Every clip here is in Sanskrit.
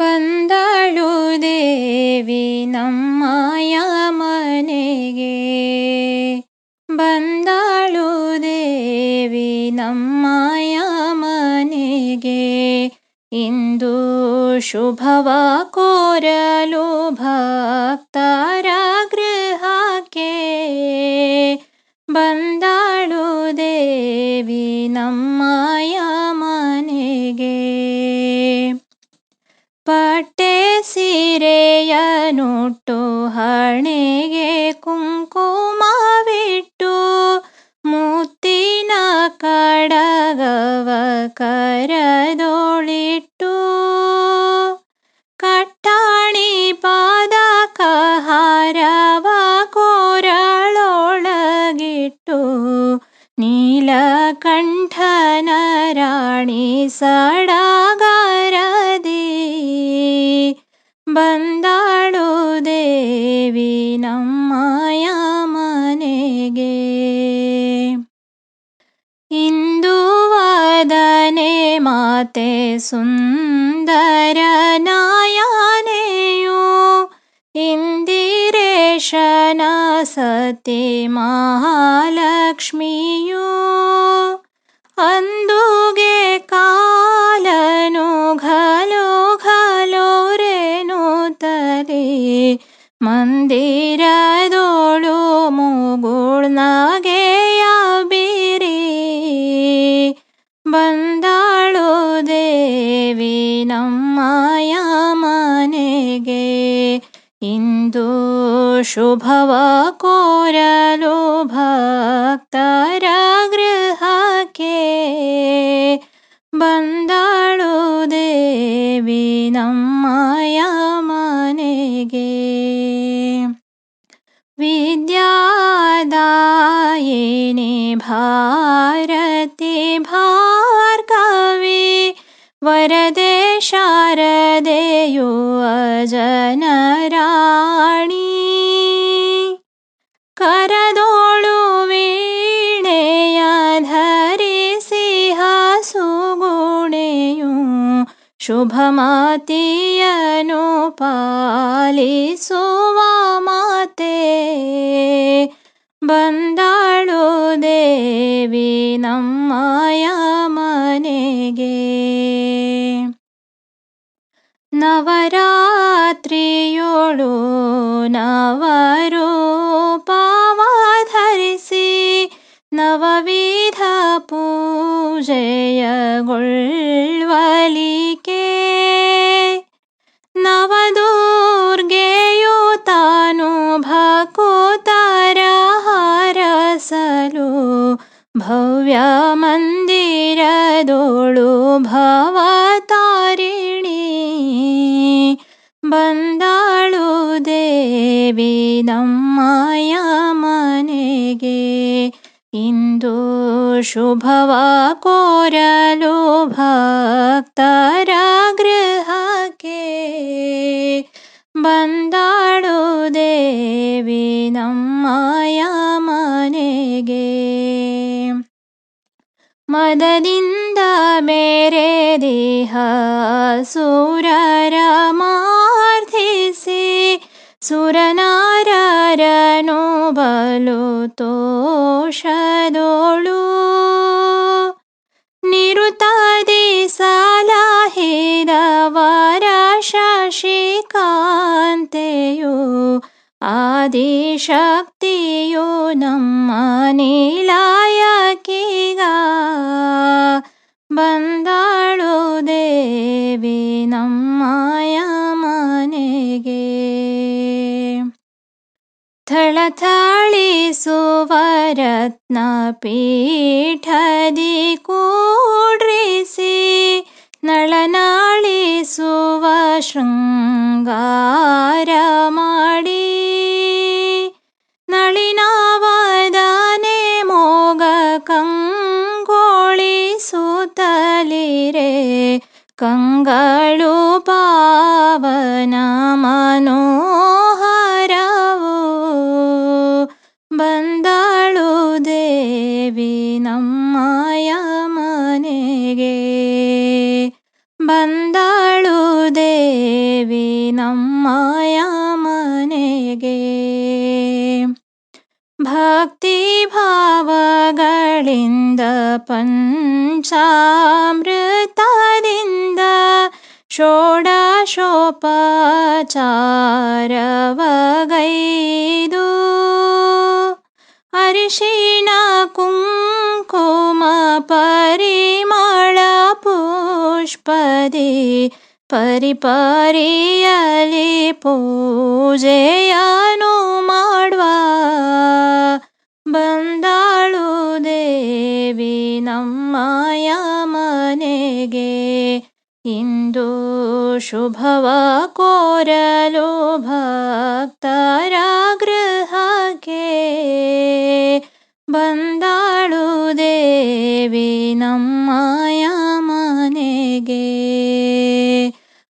ಬಂದಳು ದೇವಿ ನಮ್ಮಯ ಮನೆಗೆ. ಬಂದಳು ದೇವಿ ನಮ್ಮಯ ಮನೆಗೆ. ಇಂದು ಶುಭವ ಕೋರಲು ಭಕ್ತರ ಗೃಹಕ್ಕೆ. ಬಂದಳು ದೇವಿ ನಮ್ಮಯ ಮನೆಗೆ. ಪಟ್ಟೆ ಸೀರೆಯನುಟ್ಟು ಹಣೆಗೆ ಕುಂಕುಮವಿಟ್ಟು ಮುತ್ತಿನ ಕಡಗವ ಕರದೊಳಿಟ್ಟು ಕಟ್ಟಾಣಿ ಪಾದಕ ಹಾರವ ಕೋರಳೊಳಗಿಟ್ಟು ನೀಲಕಂಠನ ರಾಣಿ ಸಡಗರದಿ ಬಂದಾಳು ದೇವಿ ನಮ್ಮಯ ಮನೆಗೆ ಇಂದು ವದನೆ ಮಾತೆ ಸುಂದರ ನಾಯನೆಯು ಇಂದಿರೇಶನ ಸತಿ ಮಹಾಲಕ್ಷ್ಮಿಯು ಅಂದುಗೆ ಬಂದಾಳು ದೇವಿ ನಮ್ಮಯ ಮನೆಗೆ ಇಂದು ಶುಭವ ಕೋರಲು ಭಕ್ತರ ಗೃಹಕ್ಕೆ ಬಂದಾಳು ದೇವಿ ನಮ್ಮಯ ಮನೆಗೆ ವಿದ್ಯಾದಾಯಿನಿ ಭಾರತಿ ಭಾರ್ಗವಿ ವರದೆ ಶಾರದೆಯು ಅಜನರಾಣಿ ಕರದೋಳು ವೀಣೆಯ ಧರಿಸಿ ಸುಗುಣೆಯು ಶುಭ ಮಾತಿಯನು ಪಾಲಿಸುವ ಮಾತೆ ಬಂದಾಳು ದೇವಿ ನಮ್ಮಯ ಮನೆಗೆ നവരാത്രിയോളു നവരോ ಶುಭವ ಕೋರಲು ಭಕ್ತರ ಗೃಹಕ್ಕೆ ಬಂದಾಳು ದೇವಿ ನಮ್ಮಯ ಮನೆಗೆ ಮದದಿಂದ ಮೇರೆ ದೇಹ ಸುರರ ಮಾರ್ಧಿಸಿ ಸುರನಾರರನು ಬಲು ತೋಷದೋಳು ನಿರುತಾದಿ ಸಲಹಿದವರ ಶಶಿಕಾಂತೆಯು ಆದಿಶಕ್ತಿಯು ನಮ್ಮ ನೀಲಾಯಕೀಗ ಬಂದಾಳು ದೇವಿ ನಮ್ಮಯ ಮನೆಗೆ ಥಳಥಳಿಸುವರತ್ನ ಪೀಠದಿ ಕೂಡ್ರಿಸಿ ನಳನಾಳಿಸುವ ಶೃಂಗಾರ ಮಾಡಿ ನಳಿನವದನೆ ಮೋಗ ಕಂಗೊಳಿಸುತ್ತಲಿರೆ ಕಂಗಳು ಪಾವನ ಮನೋಹರವು ದೇವಿ न ಮನೆಗೆ ಭಕ್ತಿ ಭಾವಗಳಿಂದ ಪಂಚಾಮೃತದಿಂದ पञ्चामृतादिन्द षोडा शोपचारव गैदु अर्षिणा ಪರಿಪರಿಯಲಿ ಪೂಜೆಯನು ಮಾಡುವ ಬಂದಾಳು ದೇವಿ ನಮ್ಮಯ ಮನೆಗೆ. ಇಂದು ಶುಭವ ಕೋರಲು ಭಕ್ತರ ಗೃಹಕ್ಕೆ. ಬಂದಾಳು ದೇವಿ ನಮ್ಮಯ ಮನೆಗೆ.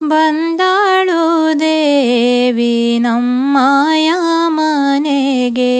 ಬಂದಾಳು ದೇವಿ ನಮ್ಮಯ ಮನೆಗೆ